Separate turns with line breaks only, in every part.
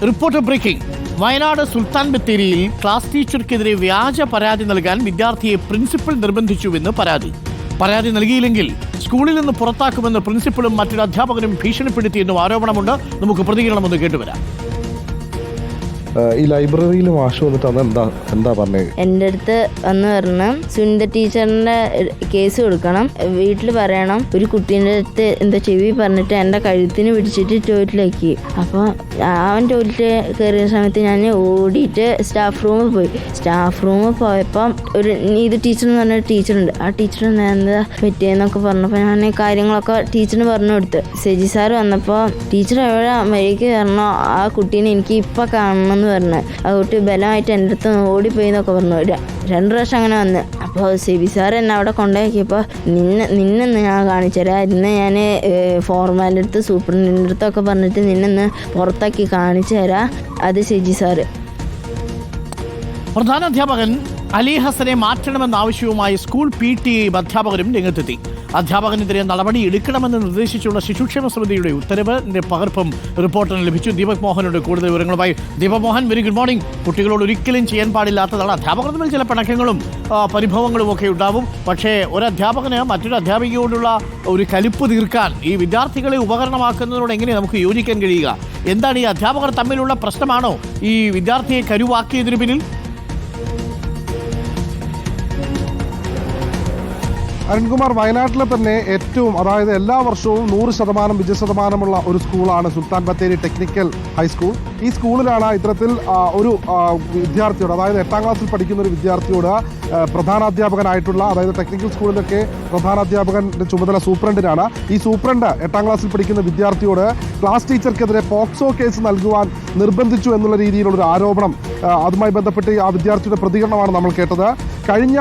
Reporter breaking. Wayanad സുൽത്താൻ ബത്തേരിയിൽ class ടീച്ചർക്കെതിരെ വ്യാജ പരാതി നൽകാൻ വിദ്യാർത്ഥിയെ പ്രിൻസിപ്പൽ നിർബന്ധിച്ചുവെന്ന് പരാതി. പരാതി നൽകിയില്ലെങ്കിൽ സ്കൂളിൽ നിന്ന് പുറത്താക്കുമെന്ന് പ്രിൻസിപ്പളും മറ്റൊരു അധ്യാപകനും ഭീഷണിപ്പെടുത്തിയെന്നും ആരോപണമുണ്ട്. നമുക്ക് പ്രതികരണമൊന്ന് കേട്ടുവരാം.
ഈ ലൈബ്രറിയിൽ മാഷ് വന്നിട്ട് എന്താ എന്താ പറഞ്ഞത്
എന്റെ അടുത്ത് വന്ന് പറഞ്ഞ സുനിത ടീച്ചറിന്റെ കേസ് കൊടുക്കണം. വീട്ടിൽ പറയണം. ഒരു കുട്ടീന്റെ അടുത്ത് എന്താ ചെവി പറഞ്ഞിട്ട് എന്റെ കഴുത്തിന് പിടിച്ചിട്ട് ടോയ്ലറ്റിലാക്കി. അപ്പോൾ അവൻ ടോയ്ലറ്റ് കയറിയ സമയത്ത് ഞാൻ ഓടിയിട്ട് സ്റ്റാഫ് റൂമിൽ പോയി. സ്റ്റാഫ് റൂമിൽ പോയപ്പോൾ ഒരു ഇത് ടീച്ചർ എന്ന് പറഞ്ഞ ടീച്ചറുണ്ട്. ആ ടീച്ചർ എന്താ പറ്റിയെന്നൊക്കെ പറഞ്ഞപ്പോൾ ഞാൻ കാര്യങ്ങളൊക്കെ ടീച്ചറിന് പറഞ്ഞു കൊടുത്തു. സെജി സാർ വന്നപ്പോൾ ടീച്ചർ എവിടെ വഴിക്ക് കയറണോ ആ കുട്ടീനെ എനിക്ക് ഇപ്പം കാണണം എന്ന് പറഞ്ഞു. ആ കുട്ടി ബലമായിട്ട് എന്റെ അടുത്ത് ഓടിപ്പോയി എന്നൊക്കെ പറഞ്ഞു. രണ്ടു പ്രാവശ്യം അങ്ങനെ വന്ന്. അപ്പോൾ സിബി സാർ എന്നെ അവിടെ കൊണ്ടുപോയിക്കിയപ്പോൾ നിന്നെ നിന്നെന്ന് ഞാൻ കാണിച്ചുതരാം ഇന്ന് ഞാൻ ഫോർമാലിന്റെ അടുത്ത് സൂപ്രണ്ടിന്റെ അടുത്തൊക്കെ പറഞ്ഞിട്ട് നിന്നെന്ന് പുറത്താക്കി കാണിച്ചു തരാം. അത് സെജി സാറ്
പ്രധാന അധ്യാപകൻ അലി ഹസനെ മാറ്റണമെന്ന ആവശ്യവുമായി സ്കൂൾ പി ടി അധ്യാപകരും രംഗത്തെത്തി. അധ്യാപകനെതിരെ നടപടി എടുക്കണമെന്ന് നിർദ്ദേശിച്ചുള്ള ശിശുക്ഷേമ സമിതിയുടെ ഉത്തരവിന്റെ പകർപ്പും റിപ്പോർട്ടറിന് ലഭിച്ചു. ദീപക് മോഹനോട് കൂടുതൽ വിവരങ്ങളുമായി Deepak Mohan. Very good morning. കുട്ടികളോട് ഒരിക്കലും ചെയ്യാൻ പാടില്ലാത്തതാണ്. അധ്യാപകർ തമ്മിൽ ചില പിണക്കങ്ങളും പരിഭവങ്ങളും ഒക്കെ ഉണ്ടാവും. പക്ഷേ ഒരു അധ്യാപകന് മറ്റൊരു അധ്യാപികയോടുള്ള ഒരു കലിപ്പ് തീർക്കാൻ ഈ വിദ്യാർത്ഥികളെ ഉപകരണമാക്കുന്നതിനോട് എങ്ങനെ നമുക്ക് യോജിക്കാൻ കഴിയുക? എന്താണ് ഈ അധ്യാപകർ തമ്മിലുള്ള പ്രശ്നമാണോ? ഈ വിദ്യാർത്ഥിയെ കരുവാക്കിയതിനു പിന്നിൽ
അരുൺകുമാർ വയനാട്ടിലെ തന്നെ ഏറ്റവും അതായത് എല്ലാ വർഷവും നൂറ് ശതമാനം വിജയ ശതമാനമുള്ള ഒരു സ്കൂളാണ് സുൽത്താൻ ബത്തേരി ടെക്നിക്കൽ ഹൈസ്കൂൾ ഈ സ്കൂളിലാണ് ഇത്തരത്തിൽ ഒരു വിദ്യാർത്ഥിയോട് അതായത് എട്ടാം ക്ലാസ്സിൽ പഠിക്കുന്ന ഒരു വിദ്യാർത്ഥിയോട് പ്രധാനാധ്യാപകനായിട്ടുള്ള അതായത് ടെക്നിക്കൽ സ്കൂളിലൊക്കെ പ്രധാനാധ്യാപകന്റെ ചുമതല സൂപ്രണ്ടിനാണ്. ഈ സൂപ്രണ്ട് എട്ടാം ക്ലാസ്സിൽ പഠിക്കുന്ന വിദ്യാർത്ഥിയോട് ക്ലാസ് ടീച്ചർക്കെതിരെ പോക്സോ കേസ് നൽകുവാൻ നിർബന്ധിച്ചു എന്നുള്ള രീതിയിലുള്ള ഒരു ആരോപണം അതുമായി ബന്ധപ്പെട്ട് ആ വിദ്യാർത്ഥിയുടെ പ്രതികരണമാണ് നമ്മൾ കേട്ടത്. കഴിഞ്ഞ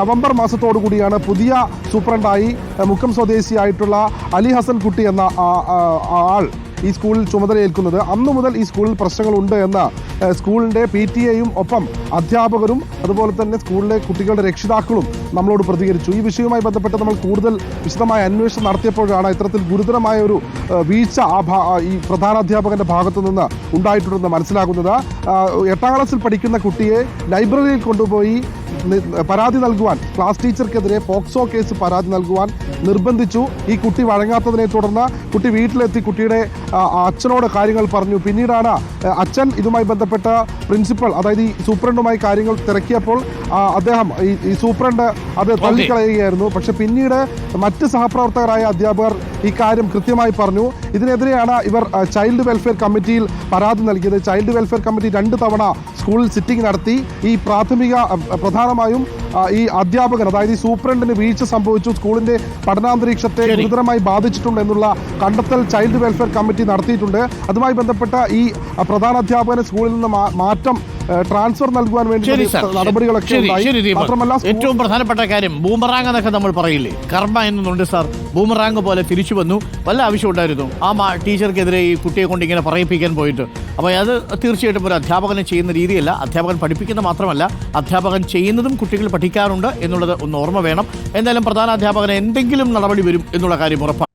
നവംബർ മാസത്തോടു കൂടിയാണ് പുതിയ സൂപ്രണ്ടായി മുക്കം സ്വദേശിയായിട്ടുള്ള അലി ഹസൻ കുട്ടി എന്ന ആൾ ഈ സ്കൂളിൽ ചുമതലയേൽക്കുന്നത്. അന്നു മുതൽ ഈ സ്കൂളിൽ പ്രശ്നങ്ങളുണ്ട് എന്ന സ്കൂളിന്റെ പി ടി എയും ഒപ്പം അധ്യാപകരും അതുപോലെ തന്നെ സ്കൂളിലെ കുട്ടികളുടെ രക്ഷിതാക്കളും നമ്മളോട് പ്രതികരിച്ചു. ഈ വിഷയവുമായി ബന്ധപ്പെട്ട് നമ്മൾ കൂടുതൽ വിശദമായ അന്വേഷണം നടത്തിയപ്പോഴാണ് ഇത്തരത്തിൽ ഗുരുതരമായ ഒരു വീഴ്ച ആ ഈ പ്രധാനാധ്യാപകന്റെ ഭാഗത്തു നിന്ന് ഉണ്ടായിട്ടുണ്ടെന്ന് മനസ്സിലാകുന്നത്. എട്ടാം ക്ലാസ്സിൽ പഠിക്കുന്ന കുട്ടിയെ ലൈബ്രറിയിൽ കൊണ്ടുപോയി പരാതി നൽകുവാൻ ക്ലാസ് ടീച്ചർക്കെതിരെ പോക്സോ കേസ് പരാതി നൽകുവാൻ നിർബന്ധിച്ചു. ഈ കുട്ടി വഴങ്ങാത്തതിനെ തുടർന്ന് കുട്ടി വീട്ടിലെത്തി കുട്ടിയുടെ അച്ഛനോട് കാര്യങ്ങൾ പറഞ്ഞു. പിന്നീടാണ് അച്ഛൻ ഇതുമായി ബന്ധപ്പെട്ട പ്രിൻസിപ്പൽ അതായത് ഈ സൂപ്രണ്ടുമായി കാര്യങ്ങൾ തിരക്കിയപ്പോൾ അദ്ദേഹം ഈ- സൂപ്രണ്ട് അത് തള്ളിക്കളയുകയായിരുന്നു. പക്ഷെ പിന്നീട് മറ്റ് സഹപ്രവർത്തകരായ അധ്യാപകർ ഈ കാര്യം കൃത്യമായി പറഞ്ഞു. ഇതിനെതിരെയാണ് ഇവർ ചൈൽഡ് വെൽഫെയർ കമ്മിറ്റിയിൽ പരാതി നൽകിയത്. ചൈൽഡ് വെൽഫെയർ കമ്മിറ്റി രണ്ട് തവണ സ്കൂളിൽ സിറ്റിംഗ് നടത്തി. ഈ പ്രാഥമിക പ്രധാനമായും ഈ അധ്യാപകൻ അതായത് ഈ സൂപ്രണ്ടിന് വീഴ്ച സംഭവിച്ചു സ്കൂളിന്റെ പഠനാന്തരീക്ഷത്തെ ഗുരുതരമായി ബാധിച്ചിട്ടുണ്ട് എന്നുള്ള കണ്ടെത്തൽ ചൈൽഡ് വെൽഫെയർ കമ്മിറ്റി നടത്തിയിട്ടുണ്ട്. അതുമായി ബന്ധപ്പെട്ട ഈ പ്രധാന അധ്യാപകനെ സ്കൂളിൽ നിന്ന് മാറ്റം ട്രാൻസ്ഫർ നൽകുവാൻ വേണ്ടി നടപടികളൊക്കെ മാത്രമല്ല
ഏറ്റവും പ്രധാനപ്പെട്ട കാര്യം ബൂമറാങ് എന്നൊക്കെ നമ്മൾ പറയില്ലേ? കർമ്മ എന്നുണ്ട് സാർ. ബൂമറാങ് പോലെ തിരിച്ചു വന്നു. വല്ല ആവശ്യം ഉണ്ടായിരുന്നു? ആ ടീച്ചർക്കെതിരെ ഈ കുട്ടിയെ കൊണ്ട് ഇങ്ങനെ പറയിപ്പിക്കാൻ പോയിട്ട്. അപ്പോൾ അത് തീർച്ചയായിട്ടും ഒരു അധ്യാപകനെ ചെയ്യുന്ന രീതിയല്ല. അധ്യാപകൻ പഠിപ്പിക്കുന്ന മാത്രമല്ല അധ്യാപകൻ ചെയ്യുന്നതും കുട്ടികൾ പഠിക്കാറുണ്ട് എന്നുള്ളത് ഒന്ന് ഓർമ്മ വേണം. എന്തായാലും പ്രധാന അധ്യാപകന് എന്തെങ്കിലും നടപടി വരും എന്നുള്ള കാര്യം ഉറപ്പാണ്.